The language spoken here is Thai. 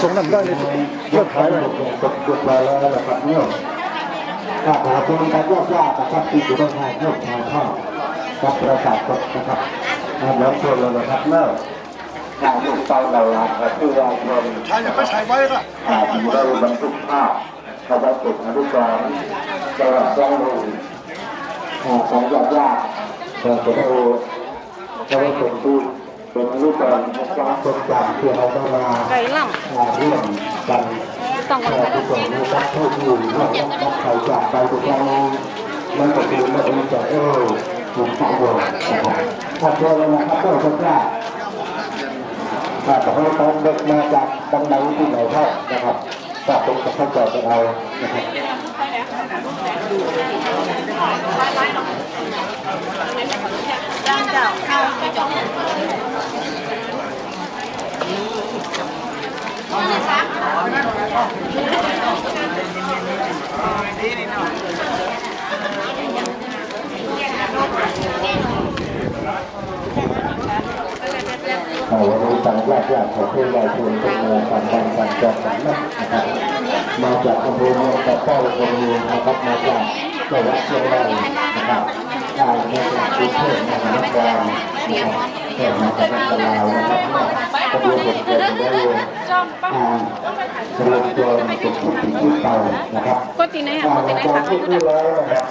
ส่งน้ำได้เลยเลิกขายเลยตกตกไปแล้วนะครับเนี่ยถ้าหาชมการยอดยากนะครับที่อยู่ตรงทางยกทางเข้าวกับประสาทสดนะครับน้ำชนแล้วนะครับเลิกทางลูกเต้าเราลาครับที่เราชมถ่ายอย่าไปถ่ายไว้ละอาจอยู่ได้บรรทุกภาพขบวนตุกอนุกรณ์จังหวัดจังหวัดของยอดยากเปิดประตูขบวนตุกตู้ เป็นอนุกรณ์ของการทรงจำที่เราต้องมาไก่ล่อ่าร่วมกันำต้องขวันอทุกคนมีรักทุกอยู่ร่วมรับใครจากไปทุกครั้งมันก็คือไม่ต้องจะเออถูกต้องนะครับขอบคุณเลยนะครับทุกคนครับถ้าจะให้ตอนเด็กมาจากดังไหนที่ไหนเข้านะครับก็ต้องเข้าใจกันเอานะครับ จ้างเจ้าข้าวจบเอาวันนี้ต่างญาติญาติของเพื่อนเราชวนกันมาสั่งบังสั่งจองกันนะครับ มาจากอำเภอเมืองตะเป้าคนเมืองนะครับมาจากจังหวัดเชียงรายนะครับ มาจากกรุงเทพมหานครนะครับแค่มาจากตลาวนะครับเนี่ยก็ดูผมเดินได้เลยอ่าเรียนตัวเป็นผู้ที่เต่านะครับก็ตีไหนอะอ่าก็ตีไหนตอนค่ะที่ที่แล้วนะครับ